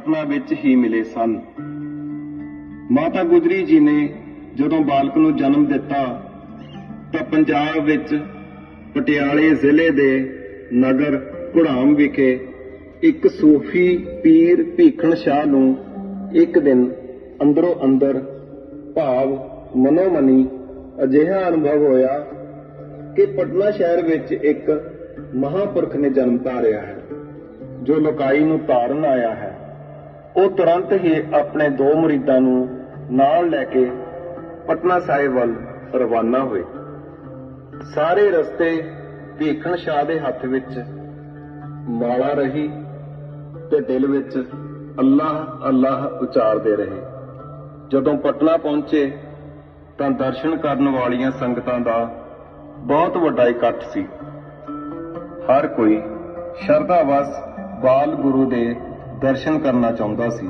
ਪਟਨਾ ਵਿੱਚ ਹੀ ਮਿਲੇ ਸਨ। ਮਾਤਾ ਗੁਜਰੀ ਜੀ ਨੇ ਜਦੋਂ ਬਾਲਕ ਨੂੰ ਜਨਮ ਦਿੱਤਾ, ਤਾਂ ਪੰਜਾਬ ਵਿੱਚ ਪਟਿਆਲੇ ਜ਼ਿਲ੍ਹੇ ਦੇ ਨਗਰ ਘੁੜਾਮ ਵਿਖੇ ਇੱਕ ਸੂਫੀ ਪੀਰ ਭੀਖਣ ਸ਼ਾਹ ਨੂੰ ਇੱਕ ਦਿਨ ਅੰਦਰੋਂ ਅੰਦਰ ਭਾਵ ਮਨੋਮਨੀ ਅਜਿਹਾ ਅਨੁਭਵ ਹੋਇਆ ਕਿ ਪਟਨਾ ਸ਼ਹਿਰ ਵਿੱਚ ਇੱਕ ਮਹਾਪੁਰਖ ਨੇ ਜਨਮ ਧਾਰਿਆ ਹੈ, ਜੋ ਲੋਕਾਈ ਨੂੰ ਤਾਰਨ ਆਇਆ ਹੈ। ਉਹ ਤੁਰੰਤ ਹੀ ਆਪਣੇ ਦੋ ਮੁਰੀਦਾਂ ਨੂੰ ਨਾਲ ਲੈ ਕੇ ਪਟਨਾ ਸਾਹਿਬ ਵੱਲ ਰਵਾਨਾ ਹੋਏ। ਸਾਰੇ ਰਸਤੇ ਭੀਖਣ ਸ਼ਾਹ ਦੇ ਹੱਥ ਵਿੱਚ ਮਾਲਾ ਰਹੀ ਤੇ ਦਿਲ ਵਿੱਚ ਅੱਲਾਹ ਅੱਲਾਹ ਉਚਾਰਦੇ ਰਹੇ। ਜਦੋਂ ਪਟਨਾ ਪਹੁੰਚੇ ਤਾਂ ਦਰਸ਼ਨ ਕਰਨ ਵਾਲੀਆਂ ਸੰਗਤਾਂ ਦਾ ਬਹੁਤ ਵੱਡਾ ਇਕੱਠ ਸੀ। ਹਰ ਕੋਈ ਸ਼ਰਧਾਵਸ ਬਾਲ ਗੁਰੂ ਦੇ ਦਰਸ਼ਨ ਕਰਨਾ ਚਾਹੁੰਦਾ ਸੀ।